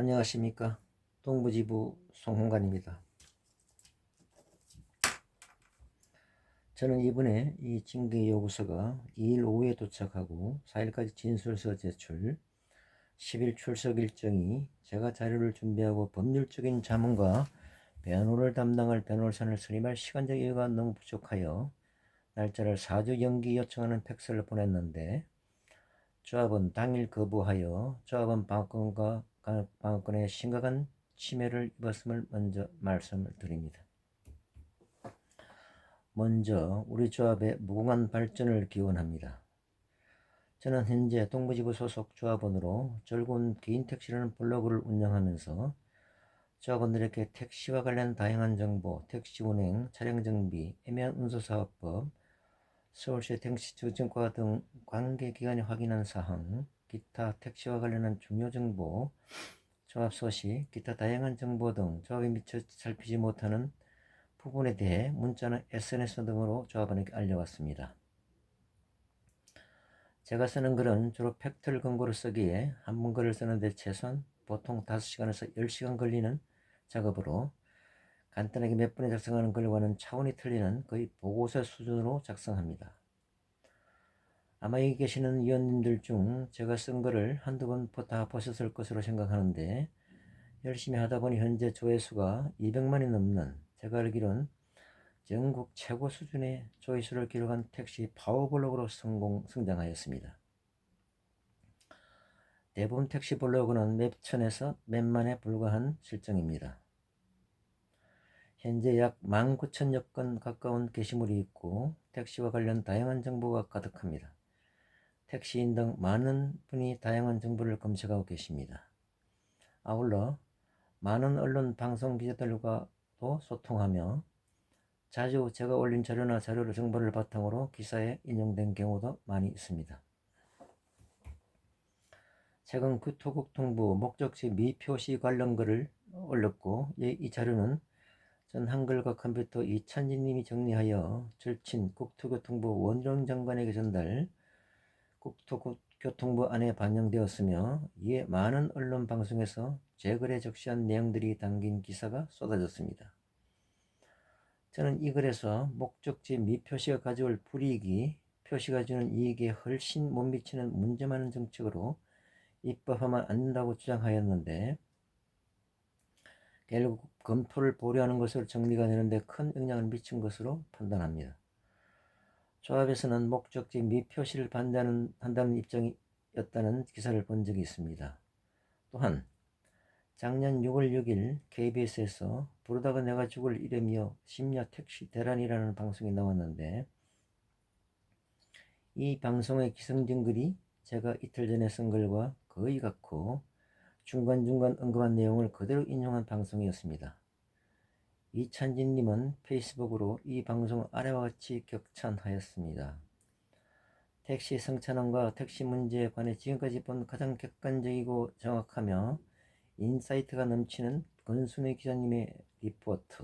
안녕하십니까. 동부지부 송홍관입니다. 저는 이번에 이 징계 요구서가 2일 오후에 도착하고 4일까지 진술서 제출 10일 출석 일정이 제가 자료를 준비하고 법률적인 자문과 변호를 담당할 변호사를 선임할 시간적 여유가 너무 부족하여 날짜를 4주 연기 요청하는 팩스를 보냈는데 조합은 당일 거부하여 조합은 방권과 방권에 심각한 침해를 입었음을 먼저 말씀을 드립니다. 먼저 우리 조합의 무궁한 발전을 기원합니다. 저는 현재 동부지부 소속 조합원으로 절군 개인 택시라는 블로그를 운영하면서 조합원들에게 택시와 관련 다양한 정보, 택시 운행, 차량 정비, 애매한 운수사업법, 서울시 택시 주증과 등 관계기관이 확인한 사항, 기타 택시와 관련한 중요 정보, 조합 소식, 기타 다양한 정보 등 조합에 미처 살피지 못하는 부분에 대해 문자나 SNS 등으로 조합원에게 알려왔습니다. 제가 쓰는 글은 주로 팩트를 근거로 쓰기에 한 번 글을 쓰는데 최소한 보통 5시간에서 10시간 걸리는 작업으로 간단하게 몇 분에 작성하는 글과는 차원이 틀리는 거의 보고서 수준으로 작성합니다. 아마 여기 계시는 위원님들 중 제가 쓴 글을 한두 번 다 보셨을 것으로 생각하는데 열심히 하다 보니 현재 조회수가 200만이 넘는 제가 알기론 전국 최고 수준의 조회수를 기록한 택시 파워블로그로 성공 성장하였습니다. 대부분 택시 블로그는 몇 천에서 몇만에 불과한 실정입니다. 현재 약 19,000여 건 가까운 게시물이 있고 택시와 관련 다양한 정보가 가득합니다. 택시인 등 많은 분이 다양한 정보를 검색하고 계십니다. 아울러 많은 언론 방송 기자들과도 소통하며 자주 제가 올린 자료나 자료를 정보를 바탕으로 기사에 인용된 경우도 많이 있습니다. 최근 교토국통부 목적지 미표시 관련 글을 올렸고 이 자료는 전 한글과 컴퓨터 이찬진님이 정리하여 절친 국토교통부 원정 장관에게 전달 국토교통부 안에 반영되었으며 이에 많은 언론 방송에서 제 글에 적시한 내용들이 담긴 기사가 쏟아졌습니다. 저는 이 글에서 목적지 미표시가 가져올 불이익이 표시가 주는 이익에 훨씬 못 미치는 문제 많은 정책으로 입법하면 안 된다고 주장하였는데 결국 검토를 보류하는 것으로 정리가 되는데 큰 영향을 미친 것으로 판단합니다. 조합에서는 목적지 미 표시를 반대하는 한다는 입장이었다는 기사를 본 적이 있습니다. 또한 작년 6월 6일 KBS에서 부르다가 내가 죽을 이름이여 심야 택시 대란이라는 방송이 나왔는데 이 방송의 기성진 글이 제가 이틀 전에 쓴 글과 거의 같고 중간중간 언급한 내용을 그대로 인용한 방송이었습니다. 이찬진님은 페이스북으로 이 방송을 아래와 같이 격찬하였습니다. 택시 성찬원과 택시 문제에 관해 지금까지 본 가장 객관적이고 정확하며 인사이트가 넘치는 권순희 기자님의 리포트.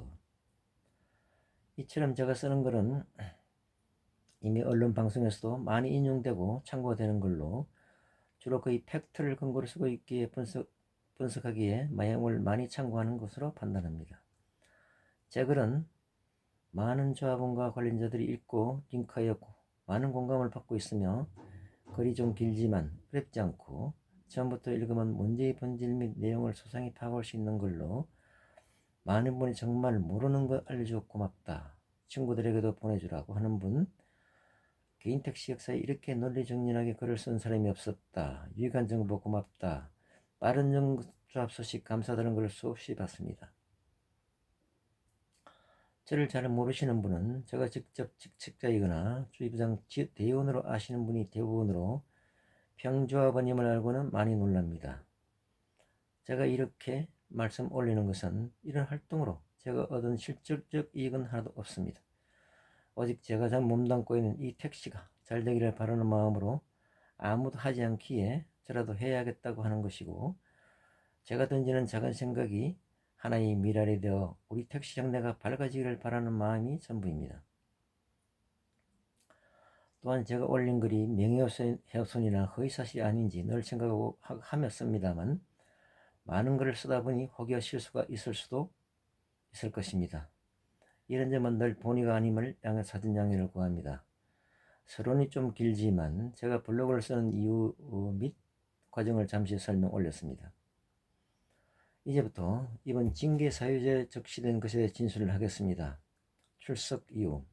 이처럼 제가 쓰는 글은 이미 언론 방송에서도 많이 인용되고 참고가 되는 걸로 주로 거의 팩트를 근거로 쓰고 있기에 분석, 분석하기에 마형을 많이 참고하는 것으로 판단합니다. 제 글은 많은 조합원과 관련자들이 읽고 링크하였고 많은 공감을 받고 있으며 글이 좀 길지만 어렵지 않고 처음부터 읽으면 문제의 본질 및 내용을 소상히 파악할 수 있는 글로 많은 분이 정말 모르는 걸 알려줘 고맙다. 친구들에게도 보내주라고 하는 분 개인 택시 역사에 이렇게 논리 정연하게 글을 쓴 사람이 없었다. 유익한 정보 고맙다. 빠른 정조합 소식 감사드는 글을 수없이 받습니다. 저를 잘 모르시는 분은 제가 직접 직책자이거나 주의부장 대의원으로 아시는 분이 대부분으로 평조아버님을 알고는 많이 놀랍니다. 제가 이렇게 말씀 올리는 것은 이런 활동으로 제가 얻은 실질적 이익은 하나도 없습니다. 오직 제가 잘 몸담고 있는 이 택시가 잘 되기를 바라는 마음으로 아무도 하지 않기에 저라도 해야겠다고 하는 것이고 제가 던지는 작은 생각이 하나의 미랄이 되어 우리 택시 장래가 밝아지기를 바라는 마음이 전부입니다. 또한 제가 올린 글이 명예훼손이나 허위사실이 아닌지 늘 생각하고 하며 씁니다만 많은 글을 쓰다 보니 혹여 실수가 있을 수도 있을 것입니다. 이런 점은 늘 본의가 아님을 양해 사전 양해를 구합니다. 서론이 좀 길지만 제가 블로그를 쓰는 이유 및 과정을 잠시 설명 올렸습니다. 이제부터 이번 징계 사유제 적시된 것에 진술을 하겠습니다. 출석 이유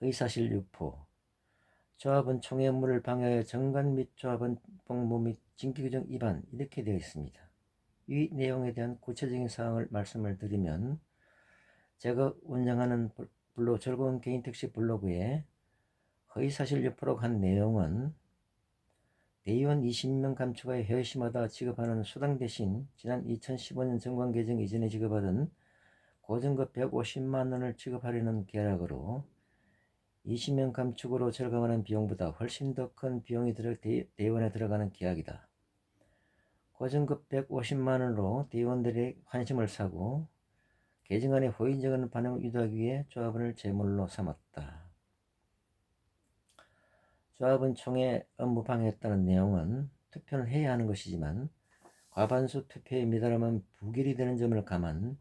의사실 유포 조합은 총회 업무를 방해하여 정관 및 조합원 복무 및 징계 규정 위반 이렇게 되어 있습니다. 이 내용에 대한 구체적인 사항을 말씀을 드리면 제가 운영하는 블로 즐거운 개인 택시 블로그에 허위사실 유포로 한 내용은 대의원 20명 감축하여 회의시마다 지급하는 수당 대신 지난 2015년 정관 개정 이전에 지급하던 고정급 150만 원을 지급하려는 계약으로 20명 감축으로 절감하는 비용보다 훨씬 더 큰 비용이 들어 대의원에 들어가는 계약이다. 고정급 150만 원으로 대의원들의 관심을 사고 개정안의 호의적인 반응을 유도하기 위해 조합원을 제물로 삼았다. 조합은 총회 업무 방해했다는 내용은 투표는 해야 하는 것이지만 과반수 투표에 미달하면 부결이 되는 점을 감안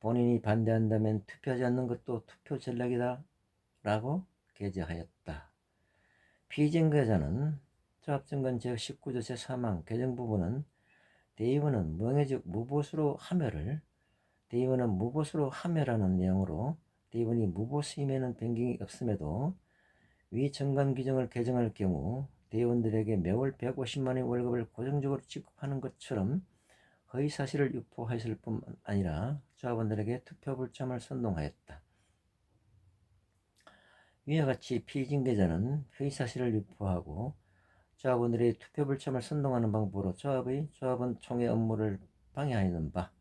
본인이 반대한다면 투표하지 않는 것도 투표 전략이다 라고 게재하였다. 피의증거자는 조합정관 제19조 제3항 개정 부분은 대의원은 명예적 무보수로 하멸을 대의원은 무보수로 하멸하는 내용으로 대의원이 무보수임에는 변경이 없음에도 위 정관 규정을 개정할 경우 대의원들에게 매월 150만원의 월급을 고정적으로 지급하는 것처럼 허위 사실을 유포하였을 뿐 아니라 조합원들에게 투표 불참을 선동하였다. 위와 같이 피의징계자는 허위 사실을 유포하고 조합원들의 투표 불참을 선동하는 방법으로 조합의 조합원 총회 업무를 방해하는 바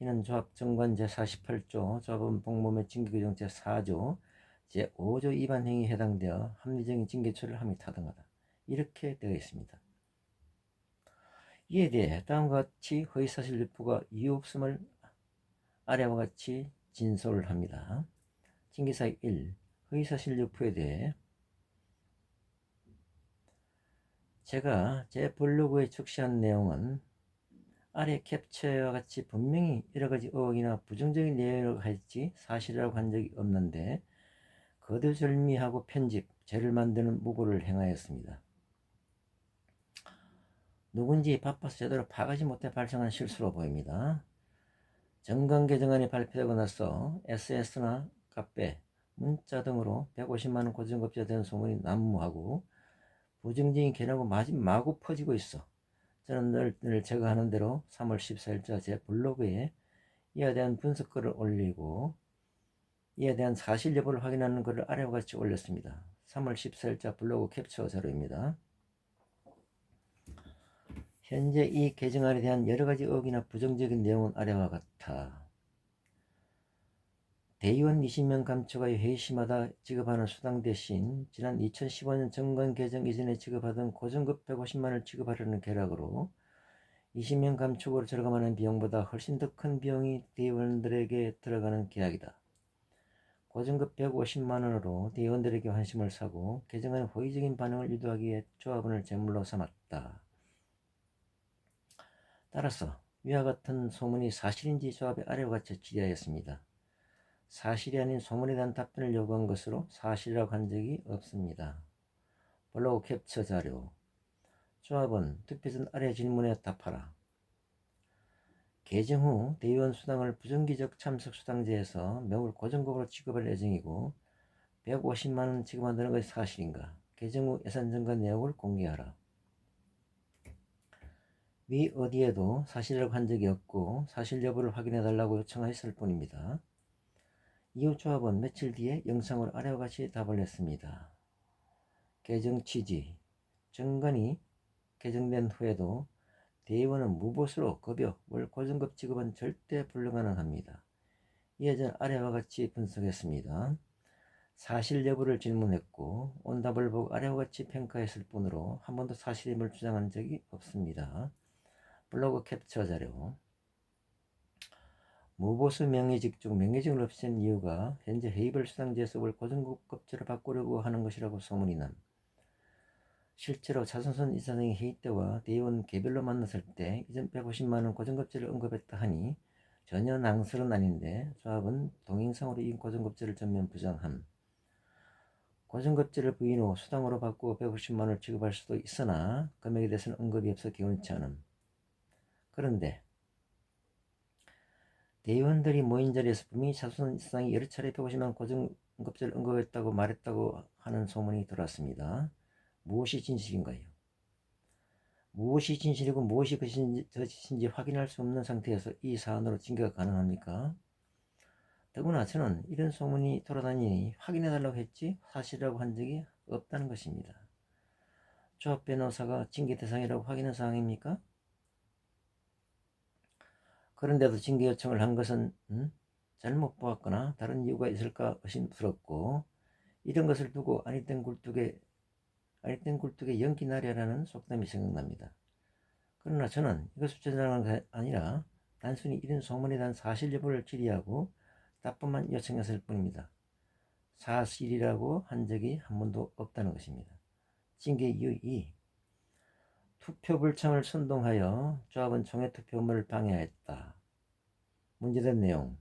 이는 조합정관 제48조 조합원 복무및 징계규정 제4조 제5조 위반 행위에 해당되어 합리적인 징계처를 함이 타당하다. 이렇게 되어 있습니다. 이에 대해 다음과 같이 허위사실 유포가 이유 없음을 아래와 같이 진술을 합니다. 징계사유 1. 허위사실 유포에 대해 제가 제 블로그에 적시한 내용은 아래 캡처와 같이 분명히 여러 가지 의혹이나 부정적인 내용을 할지 사실이라고 한 적이 없는데 거두절미하고 편집, 죄를 만드는 무고를 행하였습니다. 누군지 바빠서 제대로 파가지 못해 발생한 실수로 보입니다. 정관 개정안이 발표되고 나서 SS나 카페, 문자 등으로 150만원 고정급제가 된 소문이 난무하고 부정적인 개라고 마구 퍼지고 있어. 저는 늘, 늘 제가 하는 대로 3월 14일자 제 블로그에 이에 대한 분석글을 올리고 이에 대한 사실 여부를 확인하는 것을 아래와 같이 올렸습니다. 3월 14일자 블로그 캡처 자료입니다. 현재 이 개정안에 대한 여러 가지 의혹이나 부정적인 내용은 아래와 같아. 대의원 20명 감초가의 회의시마다 지급하는 수당 대신 지난 2015년 정관 개정 이전에 지급하던 고정급 150만을 지급하려는 계략으로 20명 감축으로 절감하는 비용보다 훨씬 더 큰 비용이 대의원들에게 들어가는 계약이다. 고정급 150만원으로 대의원들에게 관심을 사고 개정안 호의적인 반응을 유도하기 위해 조합원을 제물로 삼았다. 따라서 위와 같은 소문이 사실인지 조합의 아래와 같이 질의하였습니다. 사실이 아닌 소문에 대한 답변을 요구한 것으로 사실이라고 한 적이 없습니다. 블로그 캡처 자료 조합은 투표 전 아래 질문에 답하라. 개정 후 대의원 수당을 부정기적 참석 수당제에서 매월 고정급으로 지급할 예정이고 150만원 지급한다는 것이 사실인가? 개정 후 예산 증가 내역을 공개하라. 위 어디에도 사실이라고 한 적이 없고 사실 여부를 확인해 달라고 요청하였을 뿐입니다. 이후 조합은 며칠 뒤에 영상으로 아래와 같이 답을 냈습니다. 개정 취지 정관이 개정된 후에도 대의원은 무보수로 급여, 월 고정급 지급은 절대 불가능합니다. 이에 전 아래와 같이 분석했습니다. 사실 여부를 질문했고 온답을 보고 아래와 같이 평가했을 뿐으로 한 번도 사실임을 주장한 적이 없습니다. 블로그 캡처 자료 무보수 명예직 중 명예직을 없앤 이유가 현재 헤이블 수당제에서 월 고정급 급제를 바꾸려고 하는 것이라고 소문이 남 실제로 차선선 이사장이 회의 때와 대의원 개별로 만났을 때 이전 150만원 고정급제를 언급했다 하니 전혀 낭설은 아닌데 조합은 동영상으로 이 고정급제를 전면 부정함. 고정급제를 부인 후 수당으로 받고 150만원을 지급할 수도 있으나 금액에 대해서는 언급이 없어 기원치 않음. 그런데 대의원들이 모인 자리에서 분명히 차선선 이사장이 여러 차례 150만 고정급제를 언급했다고 말했다고 하는 소문이 들어왔습니다. 무엇이 진실인 가요? 무엇이 진실이고 무엇이 거짓인지 확인할 수 없는 상태에서 이 사안으로 징계가 가능합니까? 더구나 저는 이런 소문이 돌아다니니 확인해달라고 했지 사실이라고 한 적이 없다는 것입니다. 조합 변호사가 징계 대상이라고 확인한 사항입니까? 그런데도 징계 요청을 한 것은 음? 잘못 보았거나 다른 이유가 있을까 의심스럽고 이런 것을 두고 아니된 굴뚝에 아니된 굴뚝에 연기 나려라는 속담이 생각납니다. 그러나 저는 이것을 주장하는 게 아니라 단순히 이런 소문에 대한 사실 여부를 질의하고 답변만 요청했을 뿐입니다. 사실이라고 한 적이 한 번도 없다는 것입니다. 징계 이유 2. 투표 불참을 선동하여 조합은 총회 투표물을 방해했다. 문제된 내용.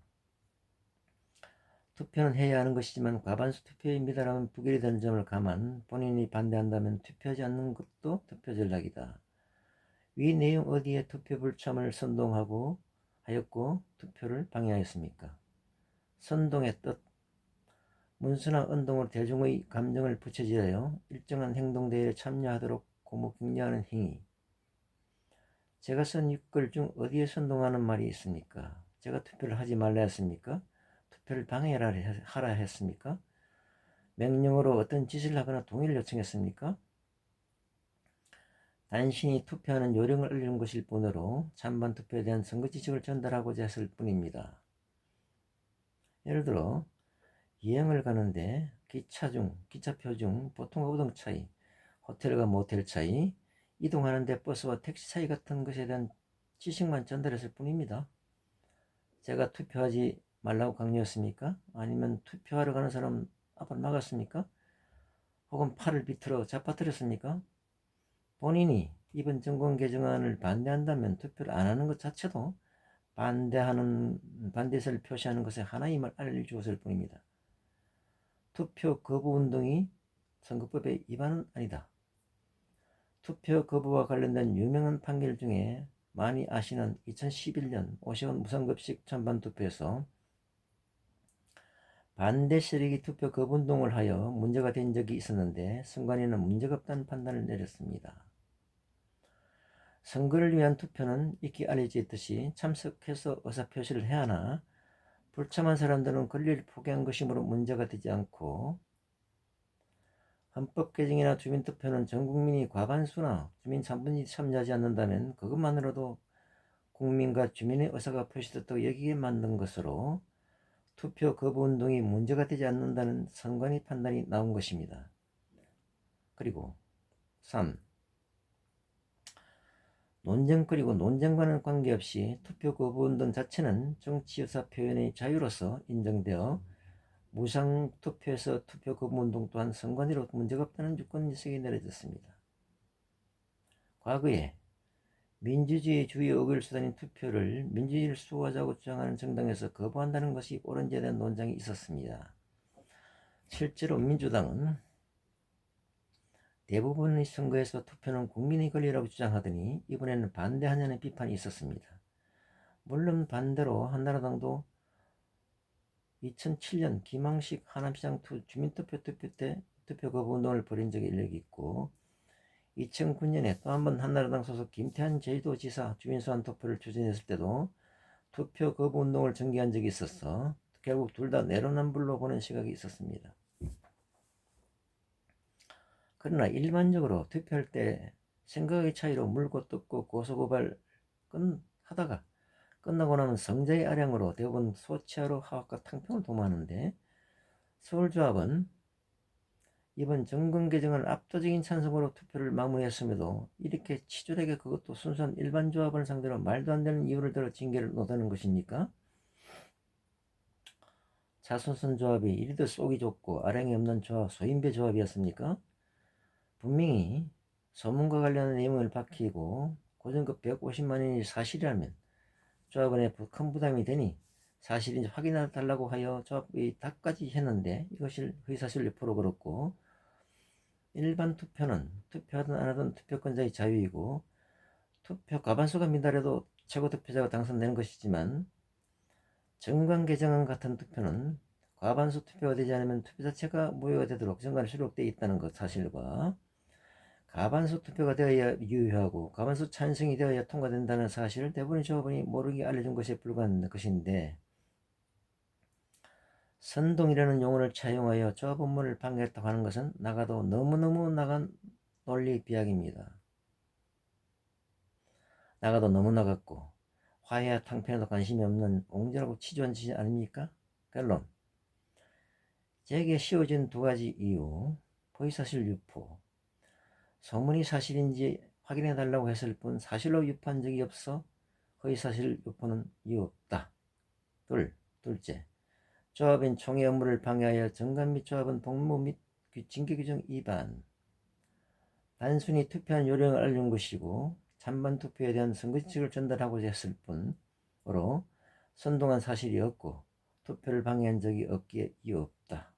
투표는 해야 하는 것이지만 과반수 투표입니다라면 부결이 되는 점을 감안 본인이 반대한다면 투표하지 않는 것도 투표 전략이다. 위 내용 어디에 투표 불참을 선동하고 하였고 투표를 방해하였습니까? 선동의 뜻 문수나 운동으로 대중의 감정을 부채질하여 일정한 행동대회에 참여하도록 고무 격려하는 행위 제가 쓴 육글 중 어디에 선동하는 말이 있습니까? 제가 투표를 하지 말라 했습니까? 투표를 방해하라 하라 했습니까? 명령으로 어떤 짓을 하거나 동의를 요청했습니까? 단신이 투표하는 요령을 알리는 것일 뿐으로 찬반 투표에 대한 선거 지식을 전달하고자 했을 뿐입니다. 예를 들어 여행을 가는데 기차 중, 기차표 중 보통 우동 차이, 호텔과 모텔 차이, 이동하는데 버스와 택시 차이 같은 것에 대한 지식만 전달했을 뿐입니다. 제가 투표하지 말라고 강요했습니까? 아니면 투표하러 가는 사람 앞을 막았습니까? 혹은 팔을 비틀어 잡아뜨렸습니까? 본인이 이번 정권 개정안을 반대한다면 투표를 안 하는 것 자체도 반대하는 반대세를 표시하는 것의 하나임을 알려주었을 뿐입니다. 투표 거부 운동이 선거법의 위반은 아니다. 투표 거부와 관련된 유명한 판결 중에 많이 아시는 2011년 오시원 무상급식 찬반 투표에서 반대 세력이 투표 거부운동을 하여 문제가 된 적이 있었는데 선관위는 문제가 없다는 판단을 내렸습니다. 선거를 위한 투표는 익히 알려져 있듯이 참석해서 의사표시를 해야 하나 불참한 사람들은 권리를 포기한 것이므로 문제가 되지 않고 헌법 개정이나 주민투표는 전 국민이 과반수나 주민 3분이 참여하지 않는다면 그것만으로도 국민과 주민의 의사가 표시됐다고 여기게 만든 것으로 투표 거부 운동이 문제가 되지 않는다는 선관위 판단이 나온 것입니다. 그리고 3. 논쟁거리고 논쟁과는 관계없이 투표 거부 운동 자체는 정치 의사 표현의 자유로서 인정되어 무상 투표에서 투표 거부 운동 또한 선관위로 문제가 없다는 유권 지석이 내려졌습니다. 과거에 민주주의 주의 어글 수단인 투표를 민주주의를 수호하자고 주장하는 정당에서 거부한다는 것이 옳은지에 대한 논쟁이 있었습니다. 실제로 민주당은 대부분의 선거에서 투표는 국민의 권리라고 주장하더니 이번에는 반대하냐는 비판이 있었습니다. 물론 반대로 한나라당도 2007년 김항식 하남시장 주민투표 투표 때 투표 거부 운동을 벌인 적이 일력이 있고 2009년에 또 한 번 한나라당 소속 김태한 제주도지사 주민소환 투표를 추진했을 때도 투표 거부 운동을 전개한 적이 있었어 결국 둘 다 내로남불로 보는 시각이 있었습니다. 그러나 일반적으로 투표할 때 생각의 차이로 물고 뜯고 고소고발 끝 하다가 끝나고 나면 성자의 아량으로 대부분 소치하로 하악과 탕평을 도모하는데 서울조합은 이번 정권 개정을 압도적인 찬성으로 투표를 마무리했음에도 이렇게 치졸하게 그것도 순수한 일반 조합을 상대로 말도 안 되는 이유를 들어 징계를 놓다는 것입니까? 자손선 조합이 이리도 쏙이 좁고 아량이 없는 조합, 소인배 조합이었습니까? 분명히 소문과 관련한 내용을 밝히고 고정급 150만 원이 사실이라면 조합원에 부- 큰 부담이 되니 사실인지 확인해 달라고 하여 조합이 답까지 했는데 이것을 의사실 유포로 그렇고 일반 투표는 투표하든 안 하든 투표권자의 자유이고 투표 과반수가 미달해도 최고 투표자가 당선되는 것이지만 정관 개정안 같은 투표는 과반수 투표가 되지 않으면 투표 자체가 무효가 되도록 정관에 수록되어 있다는 것 사실과 과반수 투표가 되어야 유효하고 과반수 찬성이 되어야 통과된다는 사실을 대부분의 조합원이 모르게 알려준 것에 불과한 것인데 선동이라는 용어를 차용하여 조합 업무를 방해했다고 하는 것은 나가도 너무너무 나간 논리 비약입니다. 나가도 너무 나갔고 화해와 탕평에도 관심이 없는 옹졸하고 치졸한 짓이 아닙니까? 결론 제게 씌워진 두 가지 이유 허위사실 유포 소문이 사실인지 확인해 달라고 했을 뿐 사실로 유포한 적이 없어 허위사실 유포는 이유 없다. 둘, 둘째 조합인 총회 업무를 방해하여 정관 및 조합은 복무 및 규- 징계 규정 위반 단순히 투표한 요령을 알린 것이고 찬반 투표에 대한 선거지식을 전달하고자 했을 뿐으로 선동한 사실이 없고 투표를 방해한 적이 없기에 이유 없다.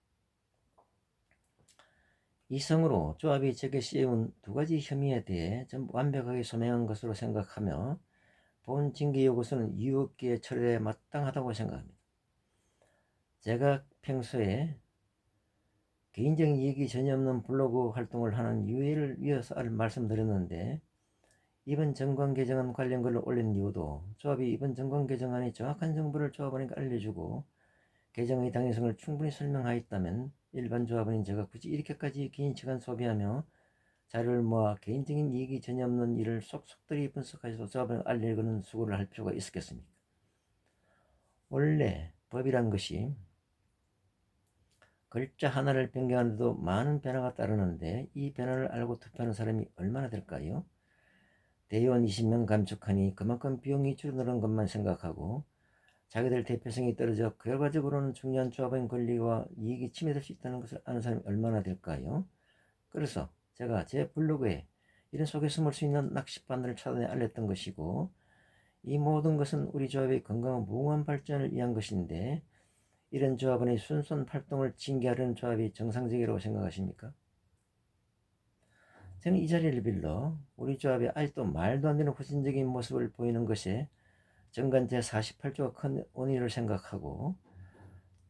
이성으로 조합이 제게 씌운 두 가지 혐의에 대해 전부 완벽하게 소명한 것으로 생각하며 본 징계 요구서는 이유 없기에 처리에 마땅하다고 생각합니다. 제가 평소에 개인적인 이익이 전혀 없는 블로그 활동을 하는 이유를 위해서 말씀드렸는데 이번 정관 개정안 관련 글을 올린 이유도 조합이 이번 정관 개정안이 정확한 정보를 조합원에게 알려주고 개정의 당위성을 충분히 설명하였다면 일반 조합원인 제가 굳이 이렇게까지 긴 시간 소비하며 자료를 모아 개인적인 이익이 전혀 없는 일을 속속들이 분석하셔서 조합원에 알리려는 수고를 할 필요가 있었겠습니까? 원래 법이란 것이 글자 하나를 변경하는데도 많은 변화가 따르는데 이 변화를 알고 투표하는 사람이 얼마나 될까요? 대의원 20명 감축하니 그만큼 비용이 줄어드는 것만 생각하고 자기들 대표성이 떨어져 결과적으로는 중요한 조합의 권리와 이익이 침해될 수 있다는 것을 아는 사람이 얼마나 될까요? 그래서 제가 제 블로그에 이런 속에 숨을 수 있는 낚시바늘을 찾아내 알렸던 것이고 이 모든 것은 우리 조합의 건강한 무궁한 발전을 위한 것인데 이런 조합원의 순수한 활동을 징계하려는 조합이 정상적이라고 생각하십니까? 저는 이 자리를 빌러 우리 조합이 아직도 말도 안 되는 후진적인 모습을 보이는 것에 정관 제48조가 큰 원인을 생각하고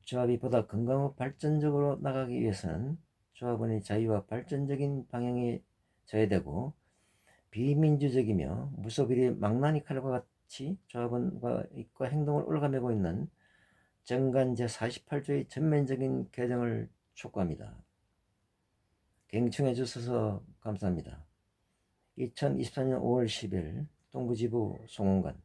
조합이 보다 건강하고 발전적으로 나가기 위해서는 조합원의 자유와 발전적인 방향에 져야 되고 비민주적이며 무소비리 망나니 칼과 같이 조합원과 행동을 올가매고 있는 정관 제48조의 전면적인 개정을 촉구합니다. 경청해 주셔서 감사합니다. 2024년 5월 10일 동부지부 송원관